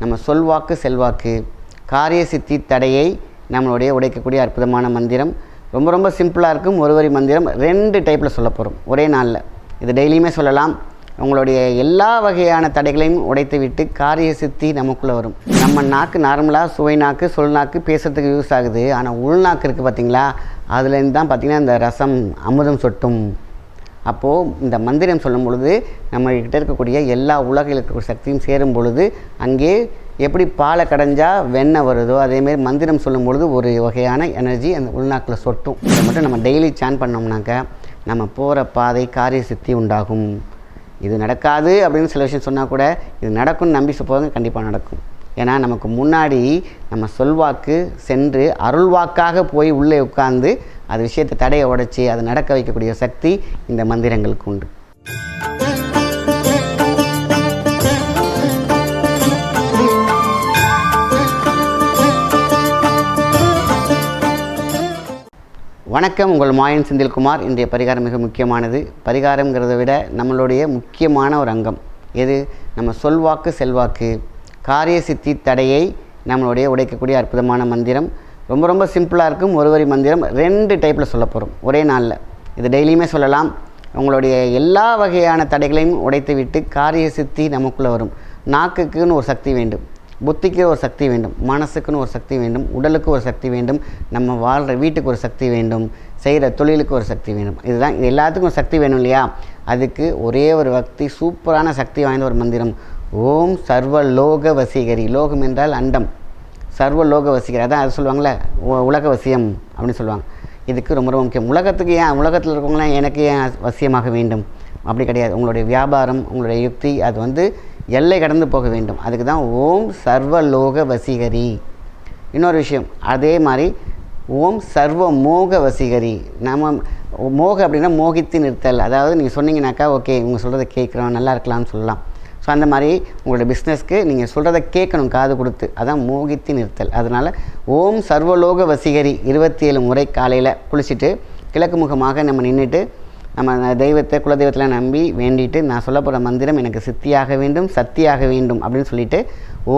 நம்ம சொல்வாக்கு செல்வாக்கு காரிய சித்தி தடையை நம்மளுடைய உடைக்கக்கூடிய அற்புதமான மந்திரம். ரொம்ப ரொம்ப சிம்பிளாக இருக்கும். ஒரு வரி மந்திரம் ரெண்டு டைப்பில் சொல்ல போகிறோம் ஒரே நாளில். இது டெய்லியுமே சொல்லலாம். உங்களுடைய எல்லா வகையான தடைகளையும் உடைத்து விட்டு காரிய சித்தி நமக்குள்ளே வரும். நம்ம நாக்கு நார்மலாக சுவை நாக்கு சொல் நாக்கு பேசுறதுக்கு யூஸ் ஆகுது. ஆனால் உள்நாக்கு இருக்குது பார்த்தீங்களா அதுலேருந்து தான் பார்த்திங்கன்னா இந்த ரசம் அமுதம் சொட்டும். அப்போது இந்த மந்திரம் சொல்லும் பொழுது நம்மகிட்ட இருக்கக்கூடிய எல்லா உலகில் இருக்கக்கூடிய சக்தியும் சேரும் பொழுது அங்கே எப்படி பாலை கடைஞ்சா வெண்ணெய் வருதோ அதேமாரி மந்திரம் சொல்லும் பொழுது ஒரு வகையான எனர்ஜி அந்த உள்நாக்கில் சொட்டும். இதை மட்டும் நம்ம டெய்லி சான் பண்ணோம்னாக்க நம்ம போகிற பாதை காரிய சித்தி உண்டாகும். இது நடக்காது அப்படின்னு சில விஷயம் சொன்னால் கூட இது நடக்கும்னு நம்பி போங்க கண்டிப்பாக நடக்கும். ஏன்னா நமக்கு முன்னாடி நம்ம சொல்வாக்கு சென்று அருள்வாக்காக போய் உள்ளே உட்கார்ந்து அது விஷயத்தை தடையை உடைச்சி அதை நடக்க வைக்கக்கூடிய சக்தி இந்த மந்திரங்களுக்கு உண்டு. வணக்கம். உங்கள் மாயன் செந்தில்குமார். இன்றைய பரிகாரம் மிக முக்கியமானது. பரிகாரங்கிறத விட நம்மளுடைய முக்கியமான ஒரு அங்கம். எது? நம்ம சொல்வாக்கு செல்வாக்கு. காரிய சித்தி தடையை நம்மளுடைய உடைக்கக்கூடிய அற்புதமான மந்திரம். ரொம்ப ரொம்ப சிம்பிளாக இருக்கும். ஒரு வரி மந்திரம் ரெண்டு டைப்பில் சொல்ல போகிறோம் ஒரே நாளில். இது டெய்லியுமே சொல்லலாம். உங்களுடைய எல்லா வகையான தடைகளையும் உடைத்து விட்டு காரிய சித்தி நமக்குள்ளே வரும். நாக்குக்குன்னு ஒரு சக்தி வேண்டும். புத்திக்கு ஒரு சக்தி வேண்டும். மனசுக்குன்னு ஒரு சக்தி வேண்டும். உடலுக்கு ஒரு சக்தி வேண்டும். நம்ம வாழ்கிற வீட்டுக்கு ஒரு சக்தி வேண்டும். செய்கிற தொழிலுக்கு ஒரு சக்தி வேண்டும். இதுதான் இது எல்லாத்துக்கும் ஒரு சக்தி வேணும் இல்லையா? அதுக்கு ஒரே ஒரு பக்தி சூப்பரான சக்தி வாய்ந்த ஒரு மந்திரம். ஓம் சர்வ லோக வசீகரி லோகம் என்றால் அண்டம். சர்வ லோக வசீகரி அதான் அது சொல்லுவாங்கள்ல உலக வசியம் அப்படின்னு சொல்லுவாங்க. இதுக்கு ரொம்ப ரொம்ப முக்கியம். உலகத்துக்கு ஏன் உலகத்தில் இருக்கவங்களாம் எனக்கு ஏன் வசியமாக வேண்டும்? அப்படி கிடையாது. உங்களுடைய வியாபாரம் உங்களுடைய யுக்தி அது வந்து எல்லை கடந்து போக வேண்டும். அதுக்கு தான் ஓம் சர்வலோக வசீகரி இன்னொரு விஷயம் அதே மாதிரி ஓம் சர்வ மோக வசீகரி நம்ம மோக அப்படின்னா மோகித்து நிறுத்தல். அதாவது நீங்கள் சொன்னீங்கன்னாக்கா ஓகே இவங்க சொல்கிறத கேட்குறோம் நல்லா இருக்கலாம்னு சொல்லலாம். ஸோ அந்த மாதிரி உங்களோட பிஸ்னஸ்க்கு நீங்கள் சொல்கிறத கேட்கணும் காது கொடுத்து. அதான் மோகித்து நிறுத்தல். அதனால் ஓம் சர்வலோக வசீகரி இருபத்தி ஏழு முறை காலையில் குளிச்சுட்டு கிழக்கு முகமாக நம்ம நின்றுட்டு நம்ம தெய்வத்தை குலதெய்வத்தில் நம்பி வேண்டிட்டு நான் சொல்ல போகிற மந்திரம் எனக்கு சித்தியாக வேண்டும் சக்தியாக வேண்டும் அப்படின்னு சொல்லிட்டு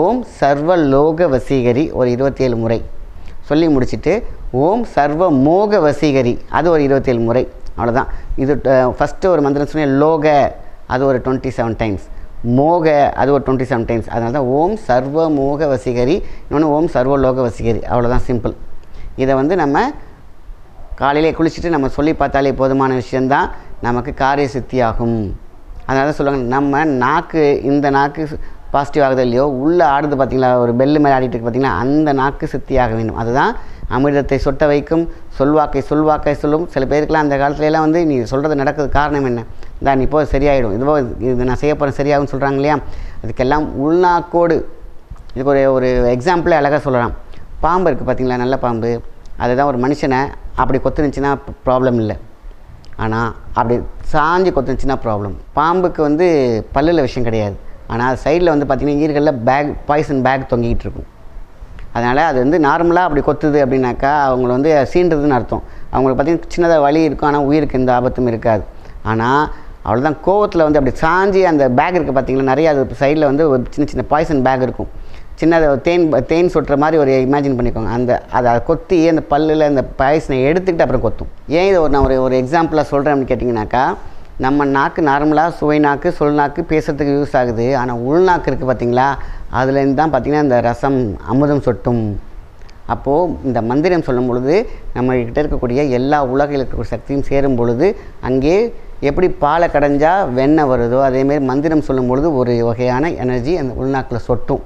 ஓம் சர்வ லோக வசீகரி ஒரு இருபத்தி ஏழு முறை சொல்லி முடிச்சுட்டு ஓம் சர்வ மோக வசீகரி அது ஒரு இருபத்தேழு முறை. அவ்வளோதான் இது ஃபஸ்ட்டு ஒரு மந்திரம் சொன்னேன் லோக. அது ஒரு டுவெண்ட்டி செவன் டைம்ஸ் மோக அது ஒரு டுவெண்ட்டி செவன் டைம்ஸ் அதனால தான் ஓம் சர்வ மோக வசீகரி இன்னொன்று ஓம் சர்வ லோக வசீகரி. அவ்வளோதான் சிம்பிள் இதை வந்து நம்ம காலையிலே குளிச்சுட்டு நம்ம சொல்லி பார்த்தாலே போதுமான விஷயந்தான் நமக்கு காரிய சித்தியாகும். அதனால தான் சொல்லுவாங்க நம்ம நாக்கு இந்த நாக்கு பாசிட்டிவ் ஆகுது இல்லையோ உள்ளே ஆடுது பார்த்தீங்களா ஒரு பெல்லு மேலே ஆடிட்டு இருக்கு பார்த்தீங்களா அந்த நாக்கு சித்தியாக வேண்டும். அதுதான் அமிர்தத்தை சொட்ட வைக்கும் சொல்வாக்கை சொல்வாக்கை சொல்லும். சில பேருக்குலாம் அந்த காலத்துலலாம் வந்து நீ சொல்கிறது நடக்கிறது காரணம் என்ன? இந்தா நீ சரியாயிடும். இதுவோ இது நான் செய்ய போகிறேன் சரியாகும்னு சொல்கிறாங்க இல்லையா? அதுக்கெல்லாம் உள்நாக்கோடு. இதுக்கு ஒரு ஒரு எக்ஸாம்பிளே அழகாக சொல்லலாம். பாம்பு இருக்குது பார்த்தீங்களா நல்ல பாம்பு. அதுதான் ஒரு மனுஷனை அப்படி கொத்துனுச்சுன்னா ப்ராப்ளம் இல்லை. ஆனால் அப்படி சாஞ்சு கொத்துனுச்சுன்னா ப்ராப்ளம் பாம்புக்கு வந்து பல்லில் விஷயம் கிடையாது. ஆனால் சைடில் வந்து பார்த்திங்கன்னா ஈர்களில் பேக் பாய்சன் பேக் தொங்கிக்கிட்டு இருக்கும். அதனால் அது வந்து நார்மலாக அப்படி கொத்துது அப்படின்னாக்கா அவங்கள வந்து சீன்றதுன்னு அர்த்தம். அவங்களுக்கு பார்த்திங்கன்னா சின்னதாக வலி இருக்கும் ஆனால் உயிருக்கு எந்த ஆபத்தும் இருக்காது. ஆனால் அவ்வளோதான் கோவத்தில் வந்து அப்படி சாஞ்சி அந்த பேக் இருக்குது பார்த்தீங்களா நிறைய அது சைடில் வந்து ஒரு சின்ன சின்ன பாய்சன் பேக் இருக்கும். சின்னதை தேன் தேன் சொட்டுற மாதிரி ஒரு இமேஜின் பண்ணிக்கோங்க. அந்த அதை கொத்தி அந்த பல்லில் அந்த பாய்சனை எடுத்துக்கிட்டு அப்புறம் கொத்தும். ஏன் இதை ஒரு நான் ஒரு ஒரு எக்ஸாம்பிளாக சொல்கிறேன் அப்படின்னு கேட்டிங்கனாக்கா நம்ம நாக்கு நார்மலாக சுவை நாக்கு சொல் நாக்கு பேசுகிறதுக்கு யூஸ் ஆகுது. ஆனால் உள்நாக்கு இருக்குது பார்த்தீங்களா அதுலேருந்து தான் பார்த்திங்கன்னா இந்த ரசம் அமுதம் சொட்டும். அப்போது இந்த மந்திரம் சொல்லும் பொழுது நம்மகிட்ட இருக்கக்கூடிய எல்லா உலகில் இருக்கக்கூடிய சக்தியும் சேரும் பொழுது அங்கே எப்படி பாலை கடைஞ்சால் வெண்ணெய் வருதோ அதேமாரி மந்திரம் சொல்லும் பொழுது ஒரு வகையான எனர்ஜி அந்த உள்நாக்கில் சொட்டும்.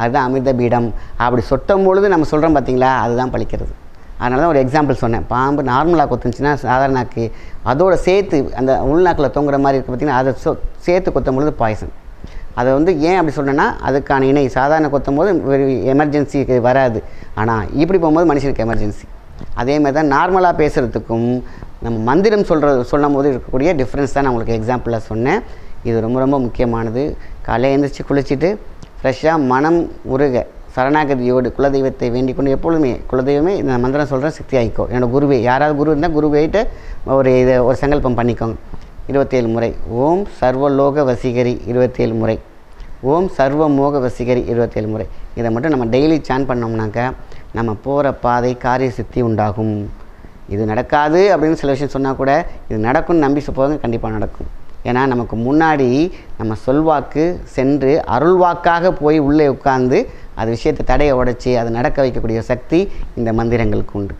அதுதான் அமிர்த பீடம். அப்படி சொட்டும் பொழுது நம்ம சொல்கிறோம் பார்த்தீங்களா? அதுதான் பழிக்கிறது. அதனால தான் ஒரு எக்ஸாம்பிள் சொன்னேன். பாம்பு நார்மலாக கொத்துச்சுன்னா சாதாரணாக்கு அதோட சேர்த்து அந்த உள்நாக்கில் தொங்குற மாதிரி இருக்குது பார்த்தீங்கன்னா அதை சொ சேர்த்து கொத்தும் பொழுது பாய்சன் அதை வந்து ஏன் அப்படி சொன்னேன்னா அதுக்கான இணை. சாதாரண கொத்தும் போது எமர்ஜென்சிக்கு வராது. ஆனால் இப்படி போகும்போது மனுஷனுக்கு எமர்ஜென்சி அதே மாதிரி தான் நார்மலாக பேசுகிறதுக்கும் நம்ம மந்திரம் சொல்கிற சொல்லும் போது இருக்கக்கூடிய டிஃப்ரென்ஸ் தான் நான் உங்களுக்கு எக்ஸாம்பிளாக சொன்னேன். இது ரொம்ப ரொம்ப முக்கியமானது. காலையில் எழுந்திரிச்சு குளிச்சுட்டு ஃப்ரெஷ்ஷாக மனம் உருக சரணாகதியோடு குலதெய்வத்தை வேண்டிக் கொண்டு எப்பொழுதுமே குலதெய்வமே இந்த மந்திரம் சொல்கிறேன் சக்தி ஆகிக்கோ என்னோட குருவே யாராவது குரு இருந்தால் குருவேட்டு ஒரு இதை ஒரு சங்கல்பம் பண்ணிக்கோங்க. இருபத்தேழு முறை. ஓம் சர்வலோக வசீகரி இருபத்தேழு முறை. ஓம் சர்வ மோக வசீகரி இருபத்தேழு முறை. இதை மட்டும் நம்ம டெய்லி சான் பண்ணோம்னாக்க நம்ம போகிற பாதை காரிய சித்தி உண்டாகும். இது நடக்காது அப்படின்னு சில விஷயம் சொன்னால் கூட இது நடக்கும்னு நம்பி போங்க கண்டிப்பாக நடக்கும். ஏன்னா நமக்கு முன்னாடி நம்ம சொல்வாக்கு சென்று அருள்வாக்காக போய் உள்ளே உட்கார்ந்து அது விஷயத்தை தடையை உடைச்சி அதை நடக்க வைக்கக்கூடிய சக்தி இந்த மந்திரங்களுக்கு உண்டு.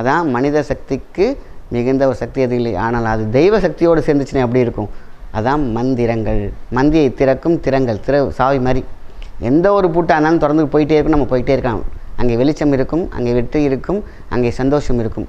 அதான் மனித சக்திக்கு மிகுந்த ஒரு சக்தி எது இல்லை. ஆனால் அது தெய்வ சக்தியோடு சேர்ந்துச்சுன்னா எப்படி இருக்கும்? அதான் மந்திரங்கள். மந்தியை திறக்கும் திறங்கள். திற சாவி மாதிரி. எந்த ஒரு பூட்டாக இருந்தாலும் திறந்து போயிட்டே இருக்கும் நம்ம போயிட்டே இருக்கலாம். அங்கே வெளிச்சம் இருக்கும் அங்கே வெற்றி இருக்கும் அங்கே சந்தோஷம் இருக்கும்.